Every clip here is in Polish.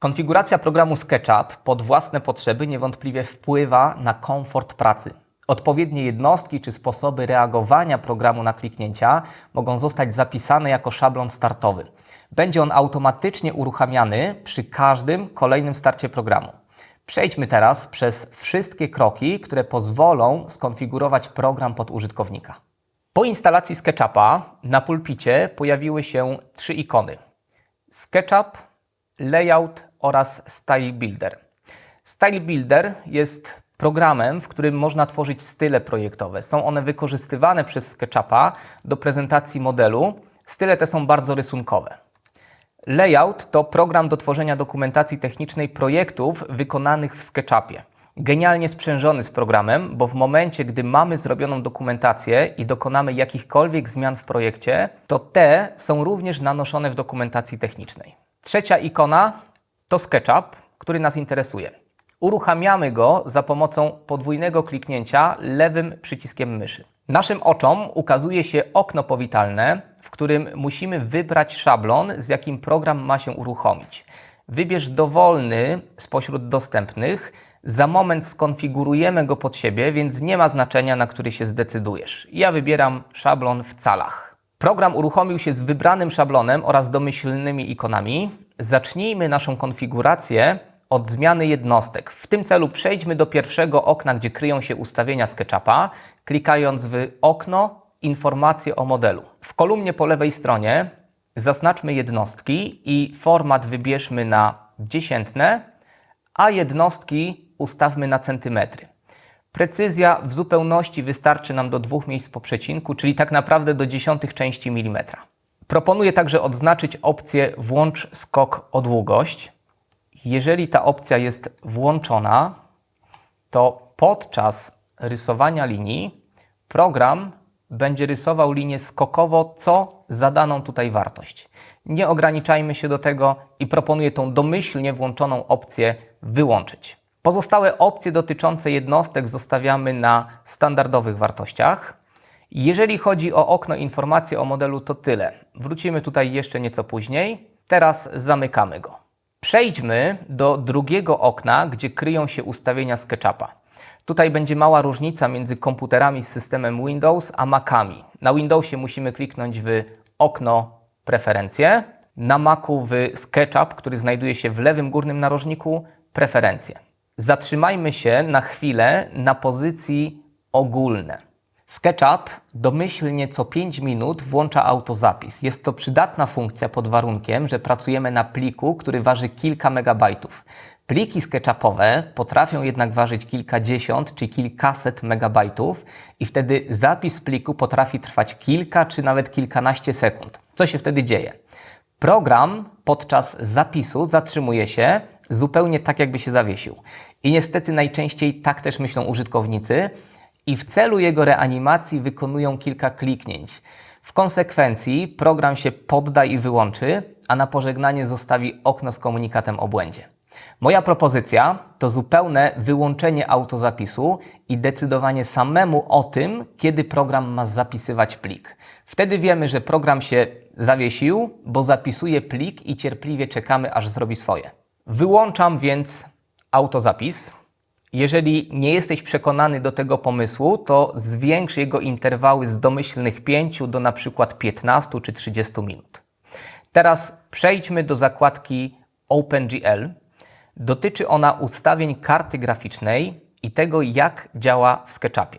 Konfiguracja programu SketchUp pod własne potrzeby niewątpliwie wpływa na komfort pracy. Odpowiednie jednostki czy sposoby reagowania programu na kliknięcia mogą zostać zapisane jako szablon startowy. Będzie on automatycznie uruchamiany przy każdym kolejnym starcie programu. Przejdźmy teraz przez wszystkie kroki, które pozwolą skonfigurować program pod użytkownika. Po instalacji SketchUpa na pulpicie pojawiły się trzy ikony: SketchUp, Layout oraz Style Builder. Style Builder jest programem, w którym można tworzyć style projektowe. Są one wykorzystywane przez SketchUpa do prezentacji modelu. Style te są bardzo rysunkowe. Layout to program do tworzenia dokumentacji technicznej projektów wykonanych w SketchUpie. Genialnie sprzężony z programem, bo w momencie, gdy mamy zrobioną dokumentację i dokonamy jakichkolwiek zmian w projekcie, to te są również nanoszone w dokumentacji technicznej. Trzecia ikona to SketchUp, który nas interesuje. Uruchamiamy go za pomocą podwójnego kliknięcia lewym przyciskiem myszy. Naszym oczom ukazuje się okno powitalne, w którym musimy wybrać szablon, z jakim program ma się uruchomić. Wybierz dowolny spośród dostępnych. Za moment skonfigurujemy go pod siebie, więc nie ma znaczenia, na który się zdecydujesz. Ja wybieram szablon w calach. Program uruchomił się z wybranym szablonem oraz domyślnymi ikonami. Zacznijmy naszą konfigurację od zmiany jednostek. W tym celu przejdźmy do pierwszego okna, gdzie kryją się ustawienia SketchUpa, klikając w okno Informacje o modelu. W kolumnie po lewej stronie zaznaczmy jednostki i format wybierzmy na dziesiętne, a jednostki ustawmy na centymetry. Precyzja w zupełności wystarczy nam do dwóch miejsc po przecinku, czyli tak naprawdę do dziesiątych części milimetra. Proponuję także odznaczyć opcję Włącz skok o długość. Jeżeli ta opcja jest włączona, to podczas rysowania linii program będzie rysował linię skokowo co zadaną tutaj wartość. Nie ograniczajmy się do tego i proponuję tą domyślnie włączoną opcję wyłączyć. Pozostałe opcje dotyczące jednostek zostawiamy na standardowych wartościach. Jeżeli chodzi o okno informacje o modelu, to tyle. Wrócimy tutaj jeszcze nieco później. Teraz zamykamy go. Przejdźmy do drugiego okna, gdzie kryją się ustawienia SketchUpa. Tutaj będzie mała różnica między komputerami z systemem Windows a Macami. Na Windowsie musimy kliknąć w okno Preferencje, na Macu w SketchUp, który znajduje się w lewym górnym narożniku, Preferencje. Zatrzymajmy się na chwilę na pozycji ogólne. SketchUp domyślnie co 5 minut włącza autozapis. Jest to przydatna funkcja pod warunkiem, że pracujemy na pliku, który waży kilka megabajtów. Pliki SketchUpowe potrafią jednak ważyć kilkadziesiąt czy kilkaset megabajtów i wtedy zapis pliku potrafi trwać kilka czy nawet kilkanaście sekund. Co się wtedy dzieje? Program podczas zapisu zatrzymuje się zupełnie tak, jakby się zawiesił. I niestety najczęściej tak też myślą użytkownicy i w celu jego reanimacji wykonują kilka kliknięć. W konsekwencji program się podda i wyłączy, a na pożegnanie zostawi okno z komunikatem o błędzie. Moja propozycja to zupełne wyłączenie autozapisu i decydowanie samemu o tym, kiedy program ma zapisywać plik. Wtedy wiemy, że program się zawiesił, bo zapisuje plik i cierpliwie czekamy, aż zrobi swoje. Wyłączam więc autozapis. Jeżeli nie jesteś przekonany do tego pomysłu, to zwiększ jego interwały z domyślnych 5 do na przykład 15 czy 30 minut. Teraz przejdźmy do zakładki OpenGL. Dotyczy ona ustawień karty graficznej i tego, jak działa w SketchUpie.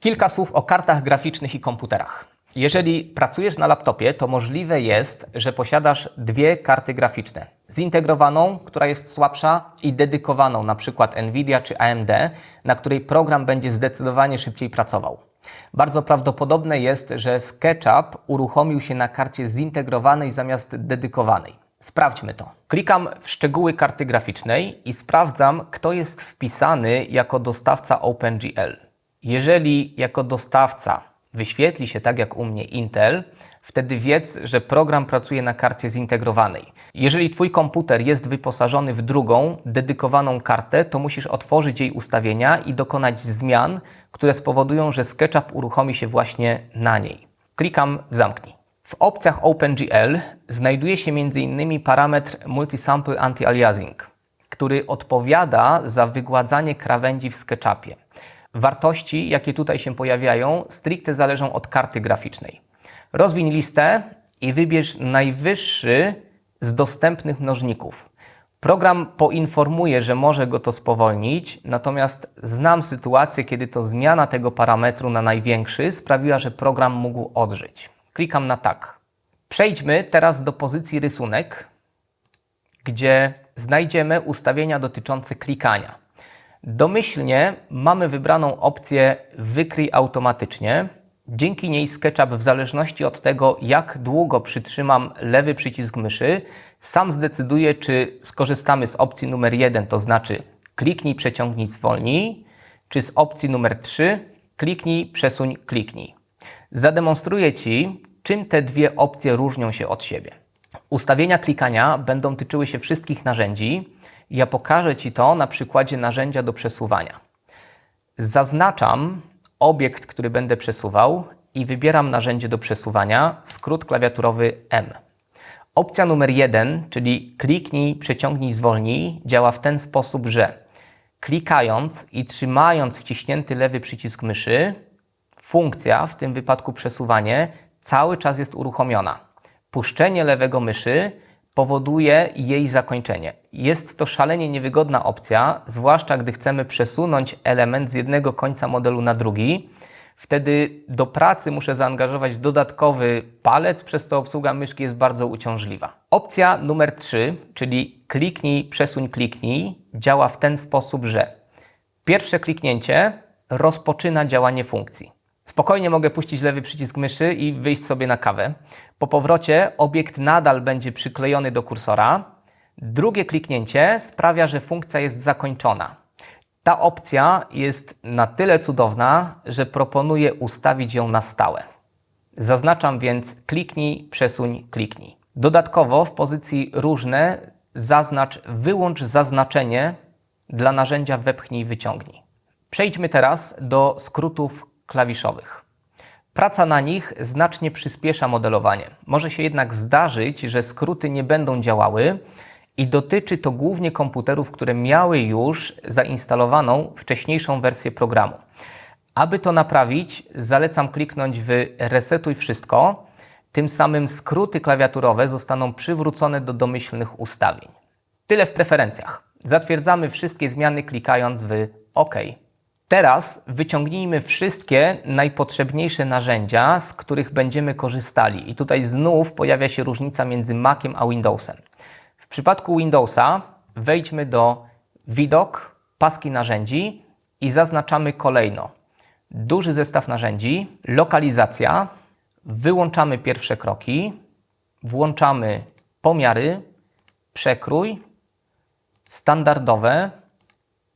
Kilka słów o kartach graficznych i komputerach. Jeżeli pracujesz na laptopie, to możliwe jest, że posiadasz dwie karty graficzne. Zintegrowaną, która jest słabsza i dedykowaną, na przykład Nvidia czy AMD, na której program będzie zdecydowanie szybciej pracował. Bardzo prawdopodobne jest, że SketchUp uruchomił się na karcie zintegrowanej zamiast dedykowanej. Sprawdźmy to. Klikam w szczegóły karty graficznej i sprawdzam, kto jest wpisany jako dostawca OpenGL. Jeżeli jako dostawca wyświetli się tak jak u mnie Intel, wtedy wiedz, że program pracuje na karcie zintegrowanej. Jeżeli Twój komputer jest wyposażony w drugą, dedykowaną kartę, to musisz otworzyć jej ustawienia i dokonać zmian, które spowodują, że SketchUp uruchomi się właśnie na niej. Klikam Zamknij. W opcjach OpenGL znajduje się m.in. parametr Multisample Anti-Aliasing, który odpowiada za wygładzanie krawędzi w SketchUpie. Wartości, jakie tutaj się pojawiają, stricte zależą od karty graficznej. Rozwiń listę i wybierz najwyższy z dostępnych mnożników. Program poinformuje, że może go to spowolnić, natomiast znam sytuację, kiedy to zmiana tego parametru na największy sprawiła, że program mógł odżyć. Klikam na tak. Przejdźmy teraz do pozycji rysunek, gdzie znajdziemy ustawienia dotyczące klikania. Domyślnie mamy wybraną opcję Wykryj automatycznie. Dzięki niej SketchUp, w zależności od tego, jak długo przytrzymam lewy przycisk myszy, sam zdecyduje, czy skorzystamy z opcji numer 1, to znaczy kliknij, przeciągnij, zwolnij, czy z opcji numer 3, kliknij, przesuń, kliknij. Zademonstruję Ci, czym te dwie opcje różnią się od siebie. Ustawienia klikania będą tyczyły się wszystkich narzędzi. Ja pokażę Ci to na przykładzie narzędzia do przesuwania. Zaznaczam obiekt, który będę przesuwał i wybieram narzędzie do przesuwania, skrót klawiaturowy M. Opcja numer jeden, czyli kliknij, przeciągnij, zwolnij, działa w ten sposób, że klikając i trzymając wciśnięty lewy przycisk myszy, funkcja, w tym wypadku przesuwanie, cały czas jest uruchomiona. Puszczenie lewego myszy powoduje jej zakończenie. Jest to szalenie niewygodna opcja, zwłaszcza gdy chcemy przesunąć element z jednego końca modelu na drugi. Wtedy do pracy muszę zaangażować dodatkowy palec, przez co obsługa myszki jest bardzo uciążliwa. Opcja numer 3, czyli kliknij, przesuń, kliknij, działa w ten sposób, że pierwsze kliknięcie rozpoczyna działanie funkcji. Spokojnie mogę puścić lewy przycisk myszy i wyjść sobie na kawę. Po powrocie obiekt nadal będzie przyklejony do kursora. Drugie kliknięcie sprawia, że funkcja jest zakończona. Ta opcja jest na tyle cudowna, że proponuję ustawić ją na stałe. Zaznaczam więc kliknij, przesuń, kliknij. Dodatkowo w pozycji różne zaznacz wyłącz zaznaczenie dla narzędzia wepchnij, wyciągnij. Przejdźmy teraz do skrótów klawiszowych. Praca na nich znacznie przyspiesza modelowanie. Może się jednak zdarzyć, że skróty nie będą działały i dotyczy to głównie komputerów, które miały już zainstalowaną wcześniejszą wersję programu. Aby to naprawić, zalecam kliknąć w Resetuj wszystko. Tym samym skróty klawiaturowe zostaną przywrócone do domyślnych ustawień. Tyle w preferencjach. Zatwierdzamy wszystkie zmiany klikając w OK. Teraz wyciągnijmy wszystkie najpotrzebniejsze narzędzia, z których będziemy korzystali. I tutaj znów pojawia się różnica między Maciem a Windowsem. W przypadku Windowsa wejdźmy do Widok, paski narzędzi i zaznaczamy kolejno duży zestaw narzędzi, lokalizacja, wyłączamy pierwsze kroki, włączamy pomiary, przekrój, standardowe,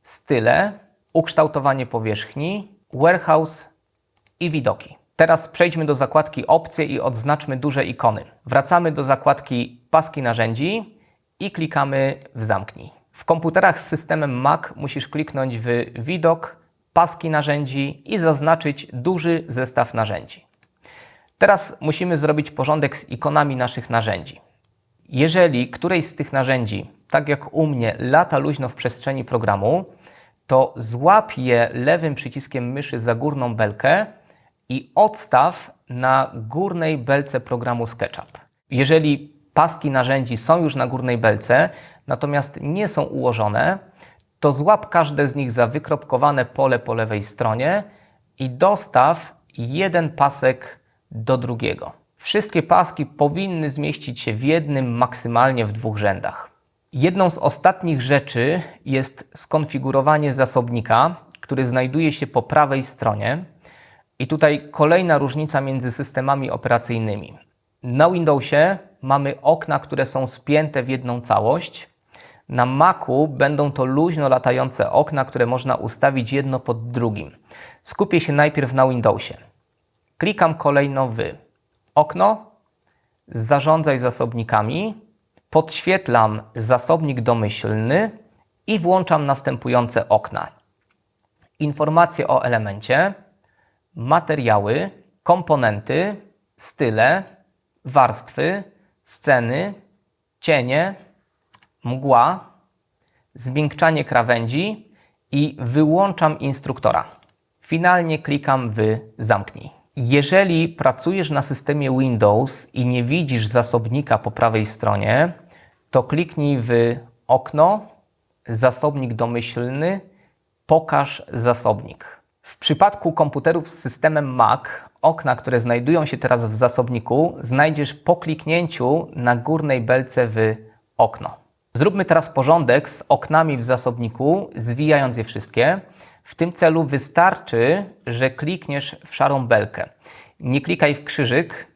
style, ukształtowanie powierzchni, warehouse i widoki. Teraz przejdźmy do zakładki opcje i odznaczmy duże ikony. Wracamy do zakładki paski narzędzi i klikamy w zamknij. W komputerach z systemem Mac musisz kliknąć w widok, paski narzędzi i zaznaczyć duży zestaw narzędzi. Teraz musimy zrobić porządek z ikonami naszych narzędzi. Jeżeli któreś z tych narzędzi, tak jak u mnie, lata luźno w przestrzeni programu, to złap je lewym przyciskiem myszy za górną belkę i odstaw na górnej belce programu SketchUp. Jeżeli paski narzędzi są już na górnej belce, natomiast nie są ułożone, to złap każde z nich za wykropkowane pole po lewej stronie i dostaw jeden pasek do drugiego. Wszystkie paski powinny zmieścić się w jednym, maksymalnie w dwóch rzędach. Jedną z ostatnich rzeczy jest skonfigurowanie zasobnika, który znajduje się po prawej stronie. I tutaj kolejna różnica między systemami operacyjnymi. Na Windowsie mamy okna, które są spięte w jedną całość. Na Macu będą to luźno latające okna, które można ustawić jedno pod drugim. Skupię się najpierw na Windowsie. Klikam kolejno w okno, zarządzaj zasobnikami podświetlam zasobnik domyślny i włączam następujące okna. Informacje o elemencie, materiały, komponenty, style, warstwy, sceny, cienie, mgła, zmiękczanie krawędzi i wyłączam instruktora. Finalnie klikam w zamknij. Jeżeli pracujesz na systemie Windows i nie widzisz zasobnika po prawej stronie, to kliknij w okno, zasobnik domyślny, pokaż zasobnik. W przypadku komputerów z systemem Mac, okna, które znajdują się teraz w zasobniku, znajdziesz po kliknięciu na górnej belce w okno. Zróbmy teraz porządek z oknami w zasobniku, zwijając je wszystkie. W tym celu wystarczy, że klikniesz w szarą belkę. Nie klikaj w krzyżyk,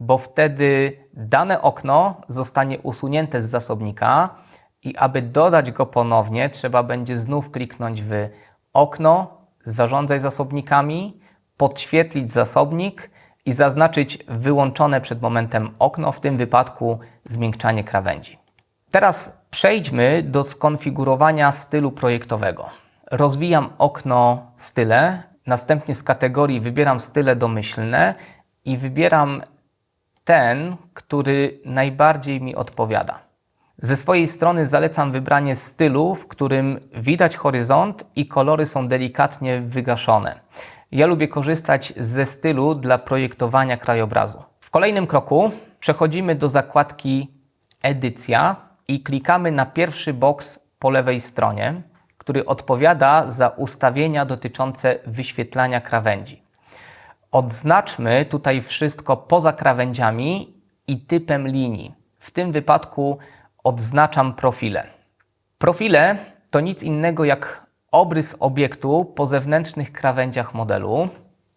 bo wtedy dane okno zostanie usunięte z zasobnika i aby dodać go ponownie, trzeba będzie znów kliknąć w okno, zarządzaj zasobnikami, podświetlić zasobnik i zaznaczyć wyłączone przed momentem okno, w tym wypadku zmiękczanie krawędzi. Teraz przejdźmy do skonfigurowania stylu projektowego. Rozwijam okno style, następnie z kategorii wybieram style domyślne i wybieram ten, który najbardziej mi odpowiada. Ze swojej strony zalecam wybranie stylu, w którym widać horyzont i kolory są delikatnie wygaszone. Ja lubię korzystać ze stylu dla projektowania krajobrazu. W kolejnym kroku przechodzimy do zakładki Edycja i klikamy na pierwszy boks po lewej stronie, który odpowiada za ustawienia dotyczące wyświetlania krawędzi. Odznaczmy tutaj wszystko poza krawędziami i typem linii. W tym wypadku odznaczam profile. Profile to nic innego jak obrys obiektu po zewnętrznych krawędziach modelu.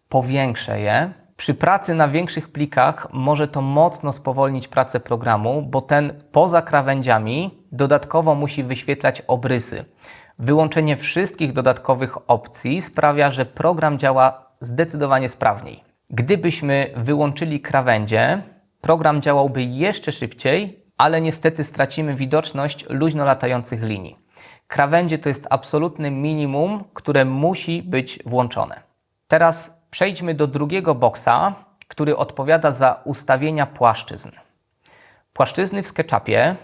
Powiększę je. Przy pracy na większych plikach może to mocno spowolnić pracę programu, bo ten poza krawędziami dodatkowo musi wyświetlać obrysy. Wyłączenie wszystkich dodatkowych opcji sprawia, że program działa zdecydowanie sprawniej. Gdybyśmy wyłączyli krawędzie, program działałby jeszcze szybciej, ale niestety stracimy widoczność luźno latających linii. Krawędzie to jest absolutny minimum, które musi być włączone. Teraz przejdźmy do drugiego boksa, który odpowiada za ustawienia płaszczyzn. Płaszczyzny w SketchUpie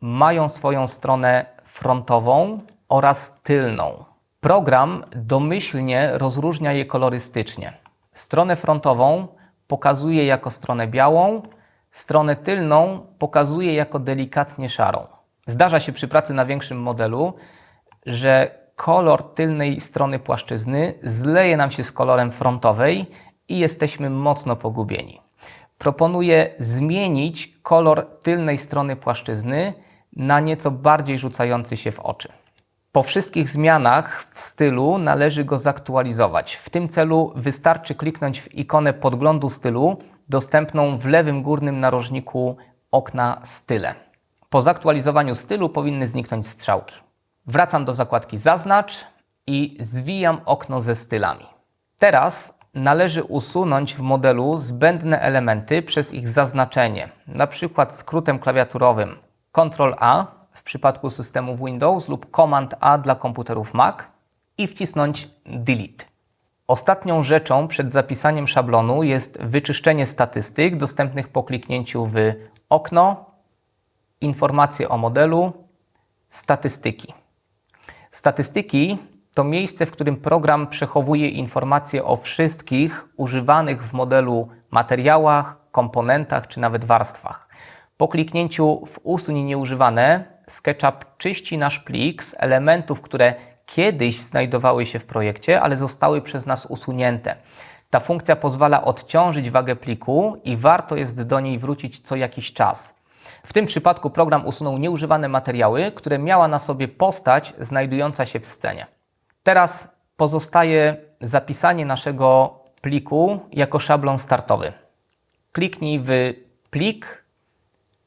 mają swoją stronę frontową oraz tylną. Program domyślnie rozróżnia je kolorystycznie. Stronę frontową pokazuje jako stronę białą, stronę tylną pokazuje jako delikatnie szarą. Zdarza się przy pracy na większym modelu, że kolor tylnej strony płaszczyzny zleje nam się z kolorem frontowej i jesteśmy mocno pogubieni. Proponuję zmienić kolor tylnej strony płaszczyzny na nieco bardziej rzucający się w oczy. Po wszystkich zmianach w stylu należy go zaktualizować. W tym celu wystarczy kliknąć w ikonę podglądu stylu dostępną w lewym górnym narożniku okna Style. Po zaktualizowaniu stylu powinny zniknąć strzałki. Wracam do zakładki Zaznacz i zwijam okno ze stylami. Teraz należy usunąć w modelu zbędne elementy przez ich zaznaczenie, na przykład skrótem klawiaturowym Ctrl A w przypadku systemów Windows lub Command A dla komputerów Mac i wcisnąć Delete. Ostatnią rzeczą przed zapisaniem szablonu jest wyczyszczenie statystyk dostępnych po kliknięciu w okno, informacje o modelu, statystyki. Statystyki to miejsce, w którym program przechowuje informacje o wszystkich używanych w modelu materiałach, komponentach czy nawet warstwach. Po kliknięciu w usuń nieużywane SketchUp czyści nasz plik z elementów, które kiedyś znajdowały się w projekcie, ale zostały przez nas usunięte. Ta funkcja pozwala odciążyć wagę pliku i warto jest do niej wrócić co jakiś czas. W tym przypadku program usunął nieużywane materiały, które miała na sobie postać znajdująca się w scenie. Teraz pozostaje zapisanie naszego pliku jako szablon startowy. Kliknij w plik,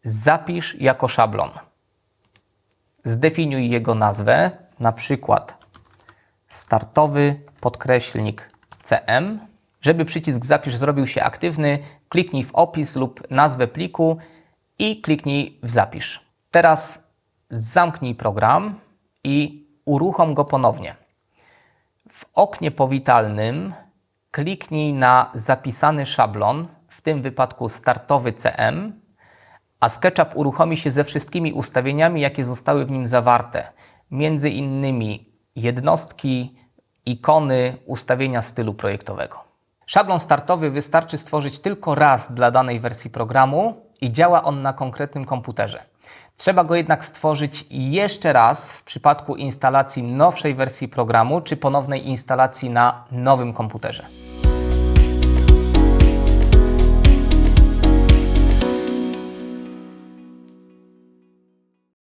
zapisz jako szablon zdefiniuj jego nazwę, na przykład startowy podkreślnik CM. Żeby przycisk zapisz zrobił się aktywny, kliknij w opis lub nazwę pliku i kliknij w zapisz. Teraz zamknij program i uruchom go ponownie. W oknie powitalnym kliknij na zapisany szablon, w tym wypadku startowy CM, a SketchUp uruchomi się ze wszystkimi ustawieniami, jakie zostały w nim zawarte, między innymi jednostki, ikony, ustawienia stylu projektowego. Szablon startowy wystarczy stworzyć tylko raz dla danej wersji programu i działa on na konkretnym komputerze. Trzeba go jednak stworzyć jeszcze raz w przypadku instalacji nowszej wersji programu czy ponownej instalacji na nowym komputerze.